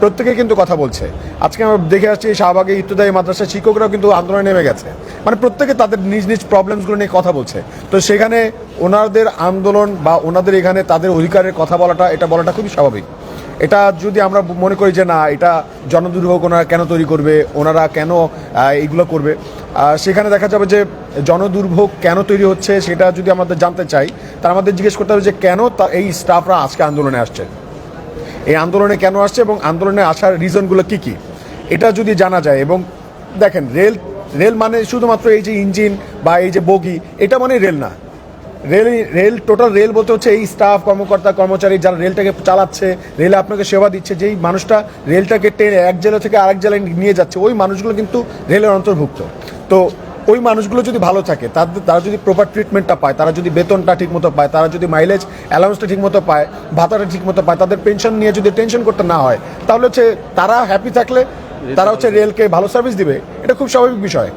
প্রত্যেকে কিন্তু কথা বলছে। আজকে আমরা দেখে আসছি, শাহবাগে ইত্তদায়ী মাদ্রাসার শিক্ষকরাও কিন্তু আন্দোলনে নেমে গেছে। মানে প্রত্যেকে তাদের নিজ নিজ প্রবলেমসগুলো নিয়ে কথা বলছে। তো সেখানে ওনাদের আন্দোলন বা ওনাদের এখানে তাদের অধিকারের কথা বলাটা, এটা বলাটা খুবই স্বাভাবিক। এটা যদি আমরা মনে করি যে না, এটা জনদুর্ভোগ ওনারা কেন তৈরি করবে, ওনারা কেন এইগুলো করবে? সেখানে দেখা যাবে যে জনদুর্ভোগ কেন তৈরি হচ্ছে সেটা যদি আমাদের জানতে চাই, তার আমাদের জিজ্ঞেস করতে হবে যে কেন এই স্টাফরা আজকে আন্দোলনে আসছে? এই আন্দোলনে কেন আসছে এবং আন্দোলনে আসার রিজনগুলো কি কি? এটা যদি জানা যায় এবং দেখেন, রেল রেল মানে শুধুমাত্র এই যে ইঞ্জিন বা এই যে বগি, এটা মানে রেল না। রেল রেল, টোটাল রেল বলতে হচ্ছে এই স্টাফ কর্মকর্তা, কর্মচারী যারা রেলটাকে চালাচ্ছে, রেলে আপনাকে সেবা দিচ্ছে, যেই মানুষটা রেলটাকে টেনে এক জেলা থেকে আরেক জেলায় নিয়ে যাচ্ছে, ওই মানুষগুলো কিন্তু রেলের অন্তর্ভুক্ত। তো ওই মানুষগুলো যদি ভালো থাকে তাদের তারা যদি প্রপার ট্রিটমেন্টটা পায়, তারা যদি বেতনটা ঠিকমতো পায়, তারা যদি মাইলেজ অ্যালাউন্সটা ঠিকমতো পায়, ভাতাটা ঠিকমতো পায়, তাদের পেনশন নিয়ে যদি টেনশন করতে না হয়, তাহলে হচ্ছে তারা হ্যাপি থাকলে তারা হচ্ছে রেলকে ভালো সার্ভিস দিবে। এটা খুব স্বাভাবিক বিষয়।